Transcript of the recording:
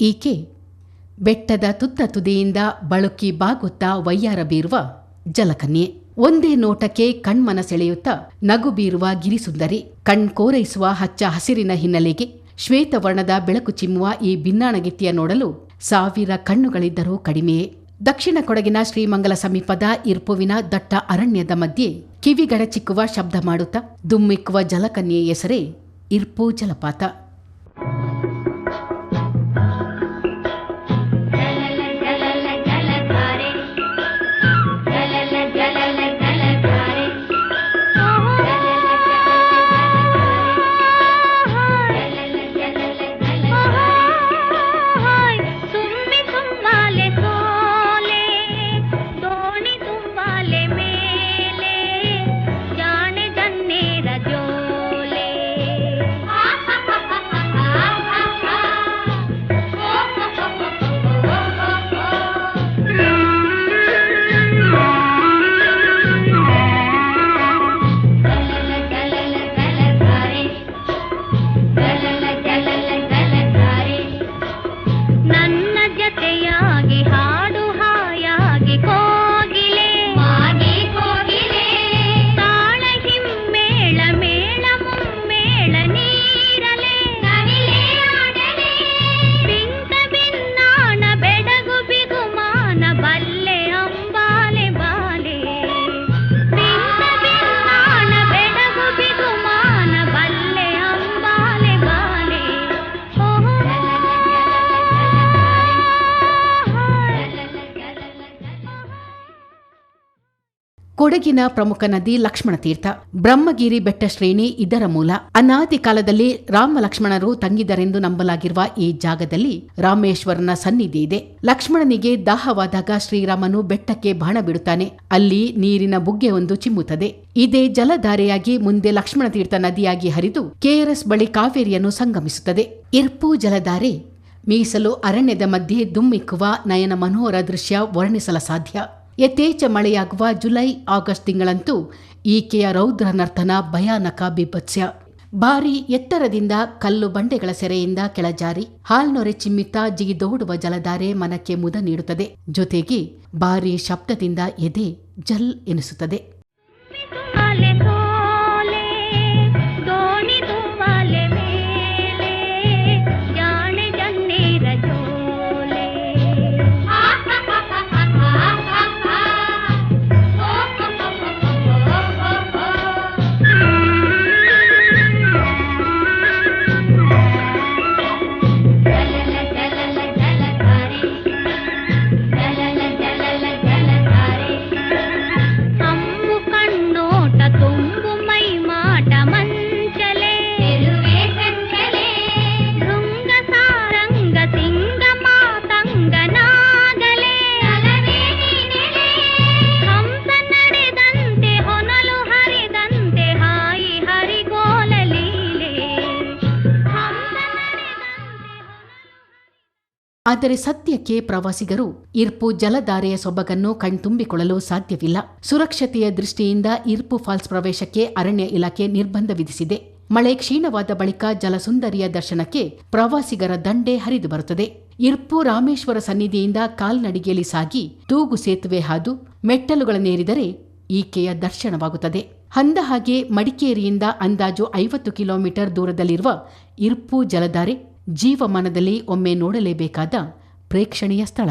ಈಕೆ ಬೆಟ್ಟದ ತುತ್ತ ತುದಿಯಿಂದ ಬಳುಕಿ ಬಾಗುತ್ತಾ ವೈಯಾರ ಬೀರುವ ಜಲಕನ್ಯೆ. ಒಂದೇ ನೋಟಕ್ಕೆ ಕಣ್ಮನ ಸೆಳೆಯುತ್ತಾ ನಗು ಬೀರುವ ಗಿರಿಸುಂದರಿ ಕಣ್ಕೋರೈಸುವ ಹಚ್ಚ ಹಸಿರಿನ ಹಿನ್ನೆಲೆಗೆ ಶ್ವೇತವರ್ಣದ ಬೆಳಕು ಚಿಮ್ಮುವ ಈ ಭಿನ್ನಾಣಗಿತ್ತಿಯ ನೋಡಲು ಸಾವಿರ ಕಣ್ಣುಗಳಿದ್ದರೂ ಕಡಿಮೆಯೇ. ದಕ್ಷಿಣ ಕೊಡಗಿನ ಶ್ರೀಮಂಗಲ ಸಮೀಪದ ಇರ್ಪುವಿನ ದಟ್ಟ ಅರಣ್ಯದ ಮಧ್ಯೆ ಕಿವಿಗಡಚಿಕ್ಕುವ ಶಬ್ದ ಮಾಡುತ್ತಾ ದುಮ್ಮಿಕ್ಕುವ ಜಲಕನ್ಯೆ ಹೆಸರೇ ಇರ್ಪು ಜಲಪಾತ. ಕೊಡಗಿನ ಪ್ರಮುಖ ನದಿ ಲಕ್ಷ್ಮಣ ತೀರ್ಥ. ಬ್ರಹ್ಮಗಿರಿ ಬೆಟ್ಟ ಶ್ರೇಣಿ ಇದರ ಮೂಲ. ಅನಾದಿ ಕಾಲದಲ್ಲಿ ರಾಮ ಲಕ್ಷ್ಮಣರು ತಂಗಿದರೆಂದು ನಂಬಲಾಗಿರುವ ಈ ಜಾಗದಲ್ಲಿ ರಾಮೇಶ್ವರನ ಸನ್ನಿಧಿ ಇದೆ. ಲಕ್ಷ್ಮಣನಿಗೆ ದಾಹವಾದಾಗ ಶ್ರೀರಾಮನು ಬೆಟ್ಟಕ್ಕೆ ಬಾಣ ಬಿಡುತ್ತಾನೆ. ಅಲ್ಲಿ ನೀರಿನ ಬುಗ್ಗೆ ಒಂದು ಚಿಮ್ಮುತ್ತದೆ. ಇದೇ ಜಲಧಾರೆಯಾಗಿ ಮುಂದೆ ಲಕ್ಷ್ಮಣ ತೀರ್ಥ ನದಿಯಾಗಿ ಹರಿದು ಕೆಆರ್ಎಸ್ ಬಳಿ ಕಾವೇರಿಯನ್ನು ಸಂಗಮಿಸುತ್ತದೆ. ಇರ್ಪು ಜಲಧಾರೆ. ಮೀಸಲು ಅರಣ್ಯದ ಮಧ್ಯೆ ದುಮ್ಮಿಕ್ಕುವ ನಯನ ಮನೋಹರ ದೃಶ್ಯ ವರ್ಣಿಸಲ ಸಾಧ್ಯ. ಯಥೇಚ್ಛ ಮಳೆಯಾಗುವ ಜುಲೈ, ಆಗಸ್ಟ್ ತಿಂಗಳಂತೂ ಈಕೆಯ ರೌದ್ರ ನರ್ತನ ಭಯಾನಕ ಬಿಭತ್ಸ್ಯ ಭಾರಿ ಎತ್ತರದಿಂದ ಕಲ್ಲು ಬಂಡೆಗಳ ಸೆರೆಯಿಂದ ಕೆಳಜಾರಿ, ಹಾಲ್ನೊರೆ ಚಿಮ್ಮಿತ ಜಿಗಿದೋಡುವ ಜಲಧಾರೆ ಮನಕ್ಕೆ ಮುದ ನೀಡುತ್ತದೆ. ಜೊತೆಗೆ ಭಾರಿ ಶಬ್ದದಿಂದ ಎದೆ ಜಲ್ ಎನಿಸುತ್ತದೆ. ಆದರೆ ಸದ್ಯಕ್ಕೆ ಪ್ರವಾಸಿಗರು ಇರ್ಪು ಜಲಧಾರೆಯ ಸೊಬಗನ್ನು ಕಣ್ತುಂಬಿಕೊಳ್ಳಲು ಸಾಧ್ಯವಿಲ್ಲ. ಸುರಕ್ಷತೆಯ ದೃಷ್ಟಿಯಿಂದ ಇರ್ಪು ಫಾಲ್ಸ್ ಪ್ರವೇಶಕ್ಕೆ ಅರಣ್ಯ ಇಲಾಖೆ ನಿರ್ಬಂಧ ವಿಧಿಸಿದೆ. ಮಳೆ ಕ್ಷೀಣವಾದ ಬಳಿಕ ಜಲಸುಂದರಿಯ ದರ್ಶನಕ್ಕೆ ಪ್ರವಾಸಿಗರ ದಂಡೆ ಹರಿದು ಬರುತ್ತದೆ. ಇರ್ಪು ರಾಮೇಶ್ವರ ಸನ್ನಿಧಿಯಿಂದ ಕಾಲ್ನಡಿಗೆಯಲ್ಲಿ ಸಾಗಿ ತೂಗು ಸೇತುವೆ ಹಾದು ಮೆಟ್ಟಲುಗಳನ್ನೇರಿದರೆ ಈಕೆಯ ದರ್ಶನವಾಗುತ್ತದೆ. ಹಂದಹಾಗೆ ಮಡಿಕೇರಿಯಿಂದ ಅಂದಾಜು ಐವತ್ತು ಕಿಲೋಮೀಟರ್ ದೂರದಲ್ಲಿರುವ ಇರ್ಪು ಜಲಧಾರೆ ಜೀವಮಾನದಲ್ಲಿ ಒಮ್ಮೆ ನೋಡಲೇಬೇಕಾದ ಪ್ರೇಕ್ಷಣೀಯ ಸ್ಥಳ.